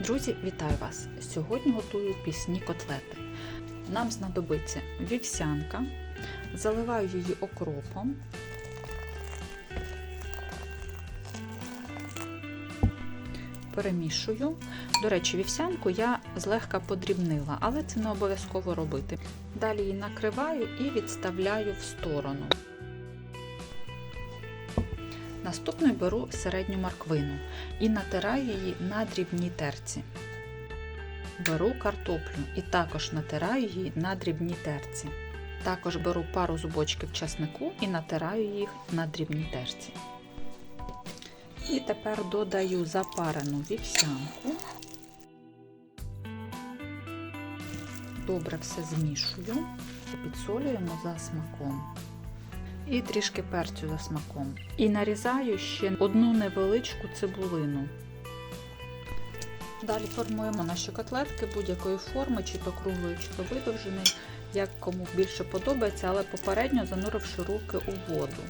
Друзі, вітаю вас! Сьогодні готую пісні котлети. Нам знадобиться вівсянка, заливаю її окропом. Перемішую. До речі, вівсянку я злегка подрібнила, але це не обов'язково робити. Далі її накриваю і відставляю в сторону. Наступною беру середню морквину і натираю її на дрібній терці. Беру картоплю і також натираю її на дрібній терці. Також беру пару зубочків часнику і натираю їх на дрібній терці. І тепер додаю запарену вівсянку. Добре все змішую, підсолюємо за смаком і трішки перцю за смаком. І нарізаю ще одну невеличку цибулину. Далі формуємо наші котлетки будь-якої форми, чи то круглої, чи то видовженої, як кому більше подобається, але попередньо зануривши руки у воду.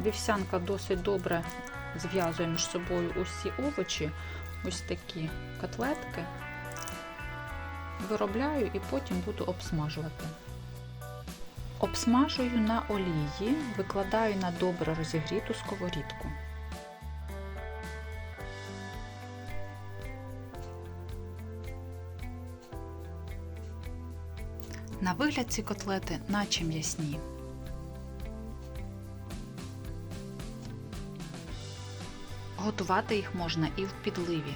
Вівсянка досить добре зв'язує між собою усі овочі, ось такі котлетки виробляю і потім буду обсмажувати. Обсмажую на олії, викладаю на добре розігріту сковорідку. На вигляд ці котлети наче м'ясні. Готувати їх можна і в підливі.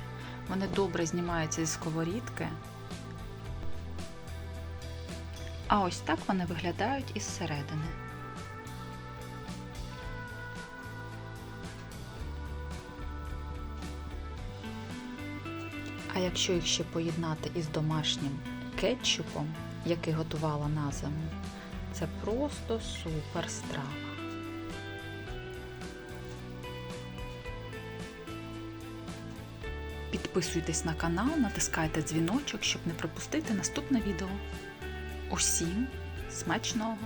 Вони добре знімаються зі сковорідки. А ось так вони виглядають із середини. А якщо їх ще поєднати із домашнім кетчупом, який готувала на зиму, це просто супер страва. Підписуйтесь на канал, натискайте дзвіночок, щоб не пропустити наступне відео. Усім смачного!